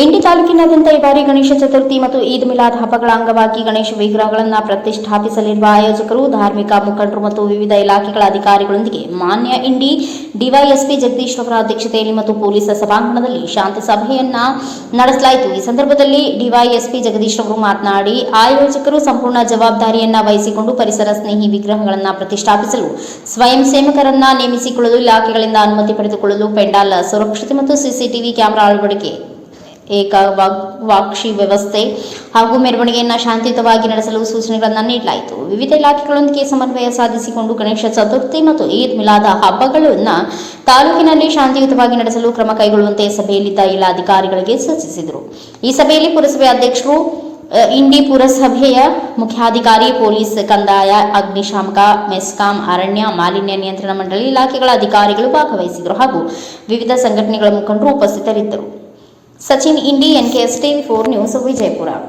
ಇಂಡಿ ತಾಲೂಕಿನಾದ್ಯಂತ ಈ ಬಾರಿ ಗಣೇಶ ಚತುರ್ಥಿ ಮತ್ತು ಈದ್ ಮಿಲಾದ್ ಹಬ್ಬಗಳ ಅಂಗವಾಗಿ ಗಣೇಶ ವಿಗ್ರಹಗಳನ್ನು ಪ್ರತಿಷ್ಠಾಪಿಸಲಿರುವ ಆಯೋಜಕರು, ಧಾರ್ಮಿಕ ಮುಖಂಡರು ಮತ್ತು ವಿವಿಧ ಇಲಾಖೆಗಳ ಅಧಿಕಾರಿಗಳೊಂದಿಗೆ ಮಾನ್ಯ ಇಂಡಿ ಡಿವೈಎಸ್ಪಿ ಜಗದೀಶ್ ಅವರ ಅಧ್ಯಕ್ಷತೆಯಲ್ಲಿ ಮತ್ತು ಪೊಲೀಸ್ ಸಭಾಂಗಣದಲ್ಲಿ ಶಾಂತಿ ಸಭೆಯನ್ನ ನಡೆಸಲಾಯಿತು. ಈ ಸಂದರ್ಭದಲ್ಲಿ ಡಿವೈಎಸ್ಪಿ ಜಗದೀಶ್ ಅವರು ಮಾತನಾಡಿ, ಆಯೋಜಕರು ಸಂಪೂರ್ಣ ಜವಾಬ್ದಾರಿಯನ್ನ ವಹಿಸಿಕೊಂಡು ಪರಿಸರ ಸ್ನೇಹಿ ವಿಗ್ರಹಗಳನ್ನು ಪ್ರತಿಷ್ಠಾಪಿಸಲು ಸ್ವಯಂ ಸೇವಕರನ್ನ ನೇಮಿಸಿಕೊಳ್ಳಲು ಇಲಾಖೆಗಳಿಂದ ಅನುಮತಿ ಪಡೆದುಕೊಳ್ಳಲು ಪೆಂಡಾಲ್ ಸುರಕ್ಷತೆ ಮತ್ತು ಸಿಸಿಟಿವಿ ಕ್ಯಾಮೆರಾ ಅಳವಡಿಕೆ ಏಕ ವಾಕ್ ವಾಕ್ಷಿ ವ್ಯವಸ್ಥೆ ಹಾಗೂ ಮೆರವಣಿಗೆಯನ್ನು ಶಾಂತಿಯುತವಾಗಿ ನಡೆಸಲು ಸೂಚನೆಗಳನ್ನು ನೀಡಲಾಯಿತು. ವಿವಿಧ ಇಲಾಖೆಗಳೊಂದಿಗೆ ಸಮನ್ವಯ ಸಾಧಿಸಿಕೊಂಡು ಗಣೇಶ ಚತುರ್ಥಿ ಮತ್ತು ಈದ್ ಮಿಲಾದ ಹಬ್ಬಗಳನ್ನು ತಾಲೂಕಿನಲ್ಲಿ ಶಾಂತಿಯುತವಾಗಿ ನಡೆಸಲು ಕ್ರಮ ಕೈಗೊಳ್ಳುವಂತೆ ಸಭೆಯಲ್ಲಿದ್ದ ಅಧಿಕಾರಿಗಳಿಗೆ ಸೂಚಿಸಿದರು. ಈ ಸಭೆಯಲ್ಲಿ ಪುರಸಭೆ ಅಧ್ಯಕ್ಷರು ಇಂಡಿ ಪುರಸಭೆಯ ಮುಖ್ಯಾಧಿಕಾರಿ, ಪೊಲೀಸ್ ಕಂದಾಯ, ಅಗ್ನಿಶಾಮಕ, ಮೆಸ್ಕಾಂ, ಅರಣ್ಯ, ಮಾಲಿನ್ಯ ನಿಯಂತ್ರಣ ಮಂಡಳಿ ಇಲಾಖೆಗಳ ಅಧಿಕಾರಿಗಳು ಭಾಗವಹಿಸಿದರು ಹಾಗೂ ವಿವಿಧ ಸಂಘಟನೆಗಳ ಮುಖಂಡರು ಉಪಸ್ಥಿತರಿದ್ದರು. Sachin Indian case TV four news Vijayapura